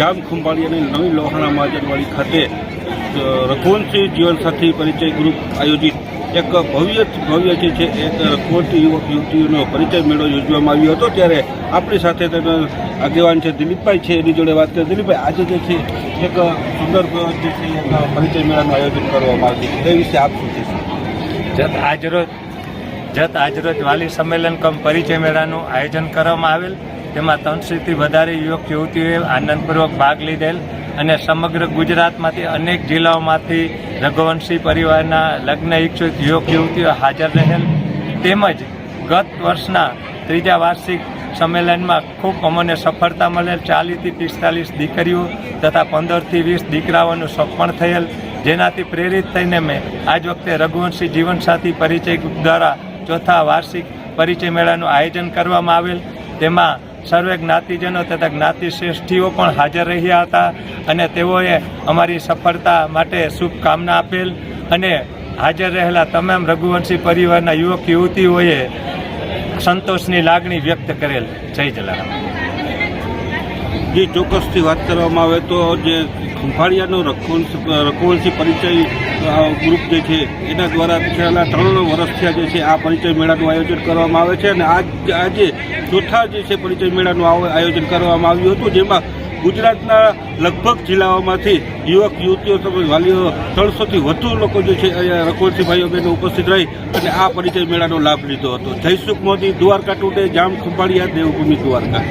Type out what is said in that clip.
જામ ખંભાળિયાની નવી લોહાણા મહાજનવાડી ખાતે રઘુવંશી જીવનસાથી પરિચય ગ્રુપ આયોજિત એક ભવ્ય ભવ્ય જે છે, એક રઘુવંશી યુવક યુવતીઓનો પરિચય મેળો યોજવામાં આવ્યો હતો. ત્યારે આપણી સાથે તેના આગેવાન છે દિલીપભાઈ છે. એની જોડે વાત કરીએ દિલીપભાઈ, આજે જે છે, એક સુંદર જે છે, એક પરિચય મેળાનું આયોજન કરવામાં આવ્યું છે. તે વિશે આપ શું જત આજરોજ જત આજરોજ વાલી સંમેલન કમ પરિચય મેળાનું આયોજન કરવામાં આવેલ. તેમાં ત્રણસોથી વધારે યુવક, યુવતીઓએ આનંદપૂર્વક ભાગ લીધેલ અને સમગ્ર ગુજરાતમાંથી અનેક જિલ્લાઓમાંથી રઘુવંશી પરિવારના લગ્ન ઈચ્છુક યુવક, યુવતીઓ હાજર રહેલ. તેમજ ગત વર્ષના ત્રીજા વાર્ષિક સંમેલનમાં ખૂબ અમને સફળતા મળેલ ચાલીસથી પિસ્તાલીસ દીકરીઓ તથા પંદરથી વીસ દીકરાઓનું સપણ થયેલ. જેનાથી પ્રેરિત થઈને મેં આજ વખતે રઘુવંશી જીવનસાથી પરિચય દ્વારા ચોથા વાર્ષિક પરિચય મેળાનું આયોજન કરવામાં આવેલ. તેમાં સર્વે જ્ઞાતિજનો તથા જ્ઞાતિ શ્રેષ્ઠીઓ પણ હાજર રહ્યા હતા અને તેઓએ અમારી સફળતા માટે શુભકામના આપેલ અને હાજર રહેલા તમામ રઘુવંશી પરિવારના યુવક યુવતીઓએ સંતોષની લાગણી વ્યક્ત કરેલ. જય જલારામ. જે, ચોક્કસથી વાત કરવામાં આવે તો જે ખંભાળિયાનો રઘુવંશ રઘુવંશી પરિચય ગ્રુપ જે છે, એના દ્વારા છેલ્લા ત્રણ વર્ષ થયા જે છે, આ પરિચય મેળાનું આયોજન કરવામાં આવે છે અને આજ, આજે ચોથા જે છે, પરિચય મેળાનું આયોજન કરવામાં આવ્યું હતું, જેમાં ગુજરાતના લગભગ જિલ્લાઓમાંથી યુવક, યુવતીઓ તેમજ વાલીઓ ત્રણસોથી વધુ લોકો જે છે, અહીંયા રઘુવંશી ભાઈઓ બહેનો ઉપસ્થિત રહી અને આ પરિચય મેળાનો લાભ લીધો હતો. જયસુખ મોદી, દ્વારકા ટુડે જામ ખંભાળિયા દેવભૂમિ દ્વારકા.